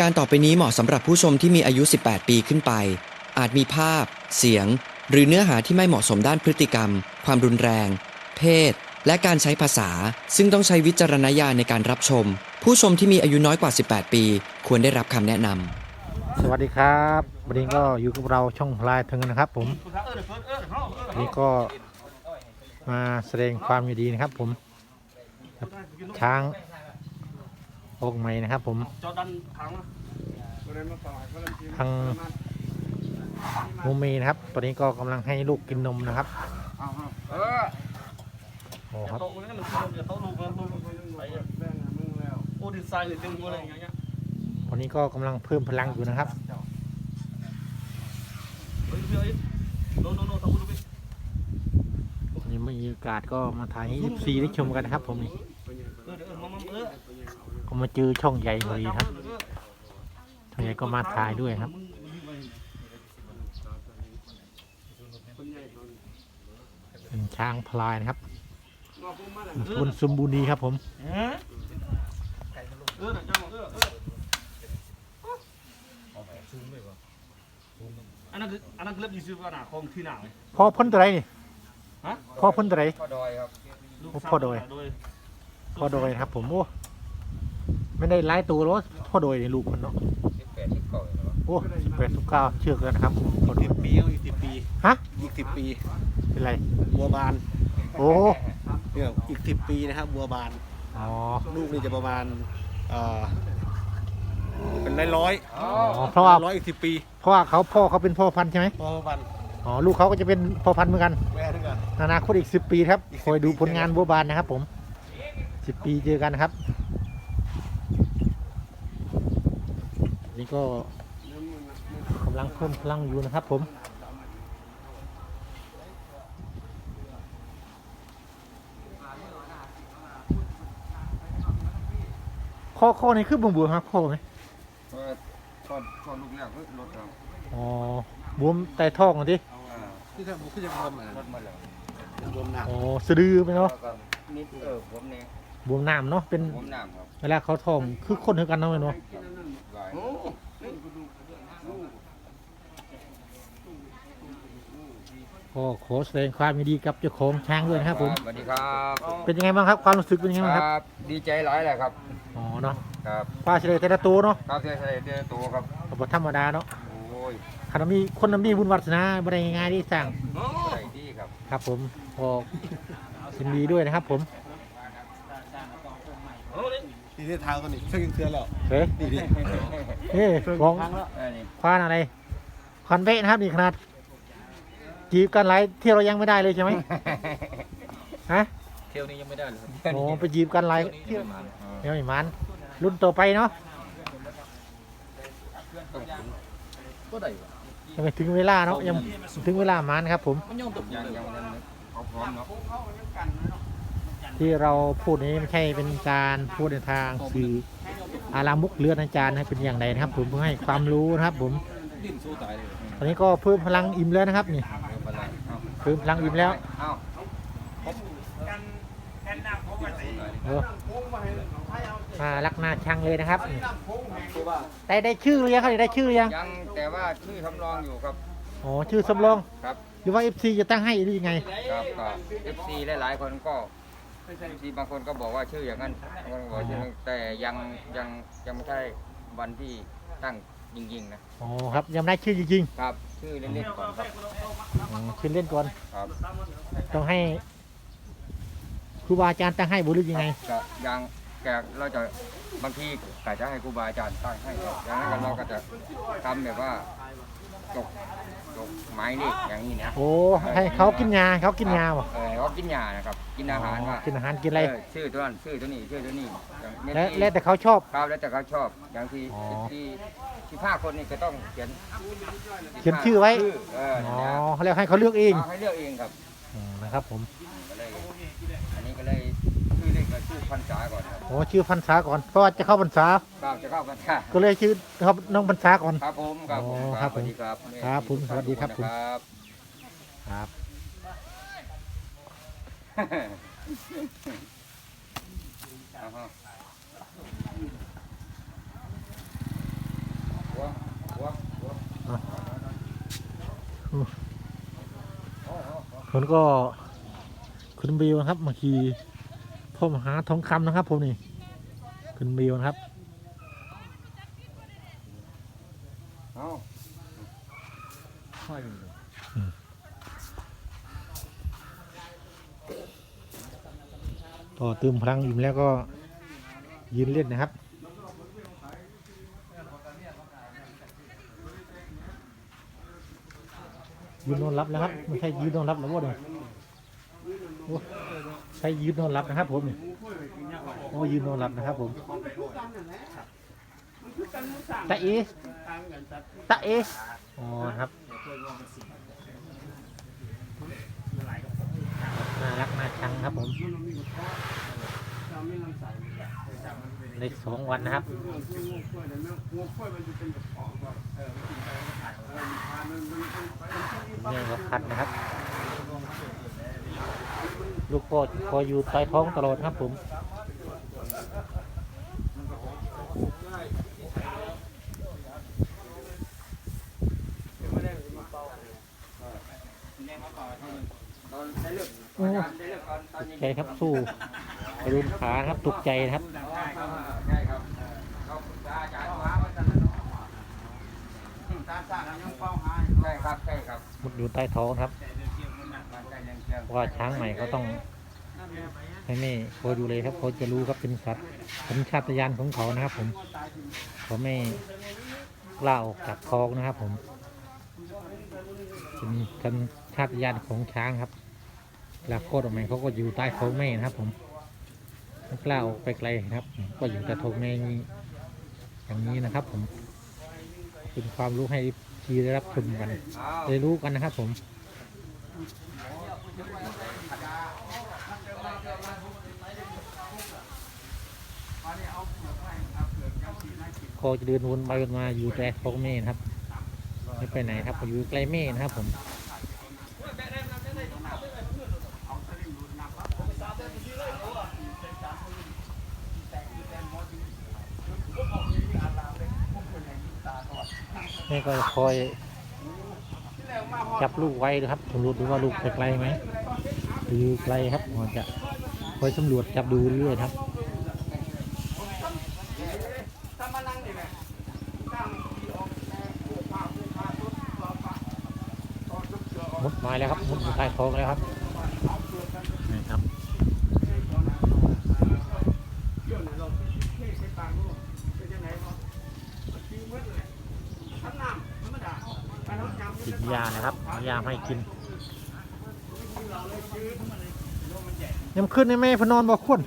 การต่อไปนี้เหมาะสำหรับผู้ชมที่มีอายุ 18 ปีขึ้นไป อาจมีภาพ เสียง หรือเนื้อหาที่ไม่เหมาะสมด้านพฤติกรรม ความรุนแรง เพศ และการใช้ภาษา ซึ่งต้องใช้วิจารณญาณในการรับชม ผู้ชมที่มีอายุน้อยกว่า 18 ปี ควรได้รับคำแนะนำ สวัสดีครับวันนี้ก็อยู่กับเราช่องพลายเทิงนะครับ ผมวันนี้ก็มาแสดงความยินดีนะครับ ผมกับช้าง องค์ใหม่นะครับ ผม cho đăng thắng ทางมูมีนะครับ ตอนนี้ก็กำลังให้ลูกกินนมนะครับ ờ โอ้ครับ tao cũng là tao tao lục lục phải ô thì sai thì đừng có này nhá วันนี้ก็กำลังเพิ่มพลังอยู่นะครับ ấy bây ấy no no no tao lục đi วันนี้มีโอกาสก็มาถ่ายให้ FC ได้ชมกันนะครับผมนี่ ก็มาเจอช่องใหญ่พอดีครับ ช่องใหญ่ก็มาถ่ายด้วยครับ เป็นช้างพลายนะครับทุนสมบูรณ์ดีครับผม ơ để cho ơ ơ anh đang anh đang clip YouTube vào nào không khi nào ấy พ่อพ้นตัวไรนี่ฮะพ่อพ้นตัวไรพอดอยครับโอ้พอดอยพ่อโดยครับผมโอ้ ไม่ได้ไล่ตัวหรอกพ่อโดยนี่ลูกมันเนาะสิบแปดสิบเก้าโอ้สิบแปดสิบเก้าเชือกแล้วนะครับพ่อโดยปีอีกสิบปี ฮะอีกสิบปี เป็นไรบัวบาน โอ้เนี่ยอีกสิบปีนะครับบัวบาน อ๋อลูกนี่จะประมาณเอ่อเป็นร้อยร้อยอ๋อเพราะว่าร้อยอีกสิบปี เพราะว่าเขาพ่อเขาเป็นพ่อพันธุ์ใช่ไหมบัวบานอ๋อลูกเขาก็จะเป็นพ่อพันธุ์เหมือนกันแม่ด้วยกันอนาคตอีกสิบปีครับอีก10คอยดูผลงานบัวบานนะครับผมสิบปีเจอกันนะครับ นี่ก็กำลังเพิ่มพลังอยู่นะครับผมข้อข้อนี้คือบวมบวมๆครับข้อไหมตอนตอนลูกแรกก็รถครับอ๋อบวมแต่ท้องเหรอดิที่ทำบุกขึ้นจะบวมอะรถมาแล้วบวมหนักอ๋อสะดือไปเนาะนิดเออผมเนี่ยบวมน้ำเนาะเป็นผมน้ำครับเวลาเขาท้องคือคนเท่ากันเนาะแม่นบ่โก็ขอแสดงความยินดีกับเจ้าของช้างด้วยนะครับผม สวัสดีครับเป็นยังไงบ้างครับ ความรู้สึกเป็นยังไงบ้างครับบดีใจหลายแหละครับ อ๋อเนาะครับปลาเฉลยแต่ละตัวเนาะครับเสียใจเจอตัวครับก็บ่ธรรมดาเนาะโอ้ยขณะมีคนนำมีบุญวัฒนาบ่ได้ง่ายๆที่สั่ง ใจดีครับครับผมก็ยินดีด้วยนะครับผมที่ได้เท้าตัวนี้เชื่อกินเทือนแล้วเฮ้ยนี่ดินี่ของเออนี่ควานอะไรควานเป๊ะนะครับนี่ขนาด จีบกันหลายเที่ยวเรายังไม่ได้เลยใช่ไหมฮะเที่ยวนี้ยังไม่ได้เลยโอ้ไปจีบกันหลายเที่ยวเดี๋ยวอีมันรุ่นต่อไปเนาะก็ได้ยังไม่ถึงเวลาเนาะยังถึงเวลามันครับ ผมมันย่องตกยังยังยังเขาพร้อมเนาะที่เราพูดนี้ไม่ใช่เป็นการพูดในทางสื่ออารามุกเลือนอาจารย์นะเป็นอย่างไรนะครับ ผมเพื่อให้ความรู้นะครับ ผมดิ้นสู้ตายเลย ตอนนี้ก็เพิ่มพลังอิ่มแล้วนะครับนี่ เดี๋ยวไปเลยเอพลังอิ่มแล้วเอาเออมารักหน้าช่างเลยนะครับนี่ได้ได้ชื่อหรือยังครับได้ชื่อหรือยังยังแต่ว่าชื่อทำรองอยู่ครับอ๋อชื่อสำรองครับหรือว่า FC จะตั้งให้หรือยังไงครับก็ FC หลายๆคนก็ FC บางคนก็บอกว่าชื่ออย่างนั้นบางคนบอกชื่อแต่ยังยังยังไม่ใช่วันที่ตั้ง จริงๆนะอ๋อครับยังไม่ได้ชื่อจริงครับชื่อเล่นๆก่อนครับๆอ๋อชื่อเล่นก่อน ครับต้องให้ครูบาอาจารย์ตั้งให้บุหรือยังไงก็ยังแกเราจะบางทีกะจะให้ครูบาอาจารย์ตั้งให้ครับอย่างนั้นเราก็จะทำแบบว่า ตกตกไม้เลขอย่างนี้นะโอ้ให้เขากินยาเขากินยาบ่เออเขากินยานะครับกินอาหารว่ากินอาหารกินอะไรเชื่อตัวนั้นชื่อตัวนี้ชื่อตัวนี้อย่างเม็ดและที่และแต่เขาชอบ ครับแล้วแต่เขาชอบอย่างที่อ๋อที่ที่ผ้าคนนี่ก็ต้องเขียนเขียนชื่อไว้ เอออ๋นั่อนแหละเขาเรียกให้เขาเลือกเองเอาให้เลือกเองครับ อืมนะครับผม ก็เลยอันนี้ก็เลยชื่อเลขกับชื่อพรรษาก่ อนครับโอ้ชื่อพรรษาก่อนเพราะว่าจะเข้าพรรษาครับจะเข้าพรรษาก็เลยชื่อเขาน้องพรรษาก่อน ครับผมครับผมอ๋อครับสวัสดีครับครับผมสวัสดีครับผม ครับ ครับเอาฮะอะอู้คนก็คุณบิวนะครับมาขี่ พ่อมหาทองคำนะครับ ผมนี่คุณบิวนะครับเอาพอเติมพลังอิ่มแล้วก็ยืนเล่นนะครับ ยืนนอนรับนะครับ ไม่ใช่ยืนนอนรับหรอวะเนี่ยโอ้ ใช่ยืนนอนรับนะครับ ผมนี่โอ้ยืนนอนรับนะครับ ผมตาเอตาเออ๋อครับน่ารักน่าชังครับผมในสองวันนะครับเนี่ยก็คัดนะครับ ลูกก็คอยอยู่ใต้ท้องตลอดครับผมตอนได้เลือกโอ้ได้เลือกตอนตอนตยิกงใจครับสู้ไปรุนขานะครับตกใจนะครับใช่ครับเขาปรึกษาอาจารย์ว่าว่าจะใช่ครับใช่ครับมุดอยู่ใต้ท้องครับมันใช่ เพราะว่าช้างใหม่เขาต้องให้แม่คอยดูเลยครับเขาจะรู้ครับเป็นสัตว์เป็นชาตญาณของเขานะครับ ผมเขาไม่ล่าออกจากคอกนะครับ ผมเป็นกันชาตญาณของช้างครับเวลาโคตรออกมาเขาก็อยู่ใต้ท้องแม่นะครับ ผมไม่กล้าออกไปไกลครับ ก็อยู่แต่ท้องแม่อย่างนี้นะครับ ผมเป็นความรู้ให้ทีได้รับชมกันได้รู้กันนะครับ ผม ก็จะเดินวนไปวนมาอยู่แต่ท้องแม่นครับไม่ไปไหนครับอยู่ใกล้แม่นะครับผมแม่ก็คอย จับลูกไว้นะครับสำรวจดูว่าลูกไปไกลไหมหรือไกลครับก่อนจะคอยสำรวจจับดูเรื่อยครับมุดไม้แล้วครับมุดอยู่ใต้ท้องแล้วครับนี่ครับกิน ยานะครับเอายาให้กินยังขึ้นในแม่เพนนอนบ่คุณ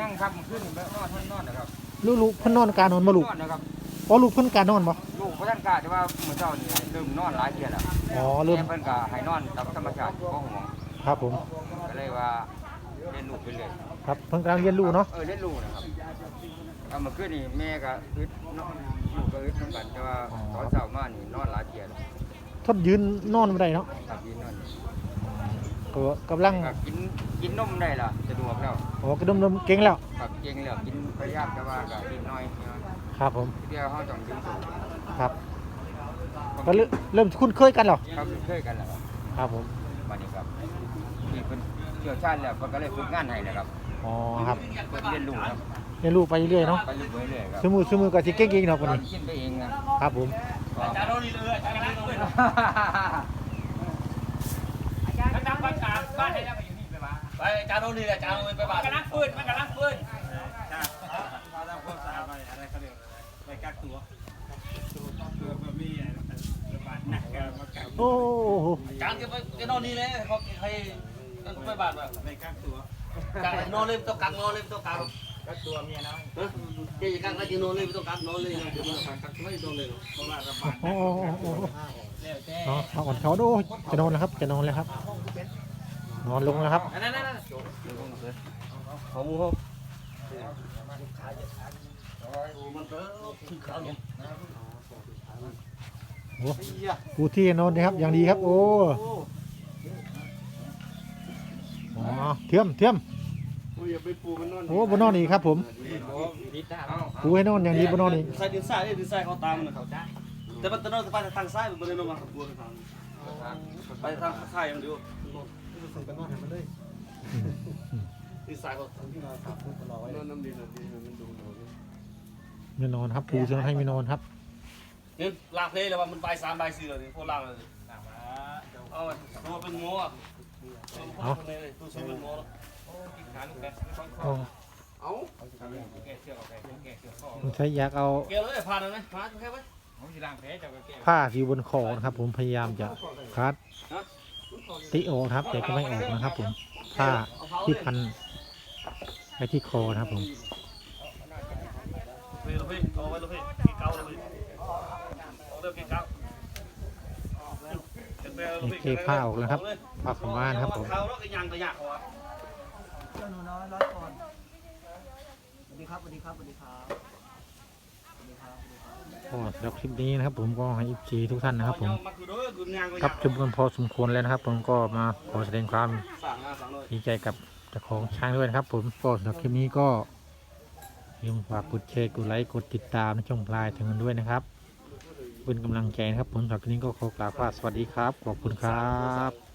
ยังครับขึ้นแล้วนอนท่านนอนนะครับลูกลูกเพนนอนการนอนบ่ลูกนอนนะครับอ๋อลูกเพิ่นการนอนบ่ลูกพระท่านกาแต่ว่าเมื่อเช้านี่เริ่มนอนหลายเทียแล้วอ๋อเริ่มแม่เพิ่นก็ให้นอนตามธรรมชาติของหมองครับผมก็เลยว่าเรียนลูกไปเลยครับเพิ่งกำลังเรียนรู้เนาะเออเล่นลูกนะครับเอามาขึ้นนี่แม่ก็อึดเนาะลูกก็อึดเหมือนกันแต่ว่าตอนเช้ามานี่นอนหลายเทียแล้ว ทนยืนนอนไม่ได้เนาะครับกินนอนก็กำลังก็กินกินนมได้ล่ะสะดวกแล้วโอ้กระดมดมเก่งแล้ว ครับเก่งแล้วกินพยายามแต่ว่าก็กินน้อยน้อยครับผมเดี๋ยวเขาต้องดึงสูงครับก็เริ่มเริ่มคุ้นเคยกันเหรอครับเคยกันแล้วครับครับผมมานี่ครับนี่เป็นเชี่ยวชาญแล้วเพิ่นก็เลยฝึกงานให้นะครับอ๋อครับเพิ่นเรียนรู้ครับเรียนรู้ไปเรื่อยๆเนาะไปเรื่อยๆครับสมือสมือก็สิเก่งๆเนาะคนนี้กินไปเองนะครับผม อาจารย์โรนี่เลยอาจารย์โรนี่เลยนักบ้านกลางบ้านให้ได้ไปอยู่นี่ไปบ้านไปอาจารย์โรนี่อาจารย์โรนี่ไปบ้านกำลังฟื้นมันกำลังฟื้นอะไรเขาเรียกไปกักตัวตัวแบบนี้ระบาดหนักมากักโอ้โหจานจะนอนนี่เลยเขาให้ไปบ้านแบบไปกักตัวกักนอนเลยต้องกักนอนเลยต้องกัก กักตัวเมียน้อยเจ๊กักก็จะนอนเลยต้องกักนอนเลยเดี๋ยวมันกักไม่นอนเลยเพราะว่าระบาดโอ้โหโอ้โหเนาะเอาอ่อนเขาดูจะนอนแล้วครับ จะนอนแล้วครับ นอนลงแล้วครับ นั่นนั่นนั่นของมูเขามันก็คือเขาเนี่ยโอ้กูที่นอนนะครับ อย่างดีครับ โอ้อ๋อเทียมเทียม อย่าไปปูมันนอนโอ้บนนอนอีกครับผมปูให้นอนอย่างดีบนนอนอีกใส่ดินทรายดินทรายเขาตามนะเขาจ้าอแต่มันจะโน้นไปทางซ้ายมันเลยโน้นมาบัวทางไปทางซ้ายอย่างเดียวนี่ซ้ายก็ไม่นอนครับปูจะให้ไม่นอนครับนี่ลากเพลเลยว่ามันใบสามใบสี่เลยนี่พวกล่างเลยเอาตัวเป็นโม่อะตัวเป็นโม่แล้ว โอ้เอาผมใช้อยากเอาเกี่ยวเลยผ่านเลยไหมผ่านแค่ไหมผ้าที่อยู่บนคอนะครับ ผมพยายามจะคัดติโออกนะครับ แต่ก็ไม่ออกนะครับ ผมผ้าที่พันไปที่คอนะครับผมพี่พี่เอาไว้เลยพี่กี่เก้าเลยพี่เอาเริ่มกี่เก้านี่เคผ้าออกแล้วครับผ้าขาวม้านะครับผม เจ้าหนูน้อยร้อยก่อนสวัสดีครับสวัสดีครับสวัสดีครับสวัสดีครับสวัสดีครับ ก็สำหรับคลิปนี้นะครับ ผมก็ให้อีจีทุกท่านนะครับ ผมครับชมกันพอสมควรแล้วนะครับ ผมก็มาขอแสดงความสั่งงานดีใจกับเจ้าของช้างด้วยนะครับ ผมก็สำหรับคลิปนี้ก็อย่าลืมฝากกดแชร์กดไลค์กดติดตามในช่องพลายถึงกันด้วยนะครับเป็นกำลังใจนะครับ ผมสำหรับคลิปนี้ก็ขอกล่าวว่าสวัสดีครับขอบคุณครับ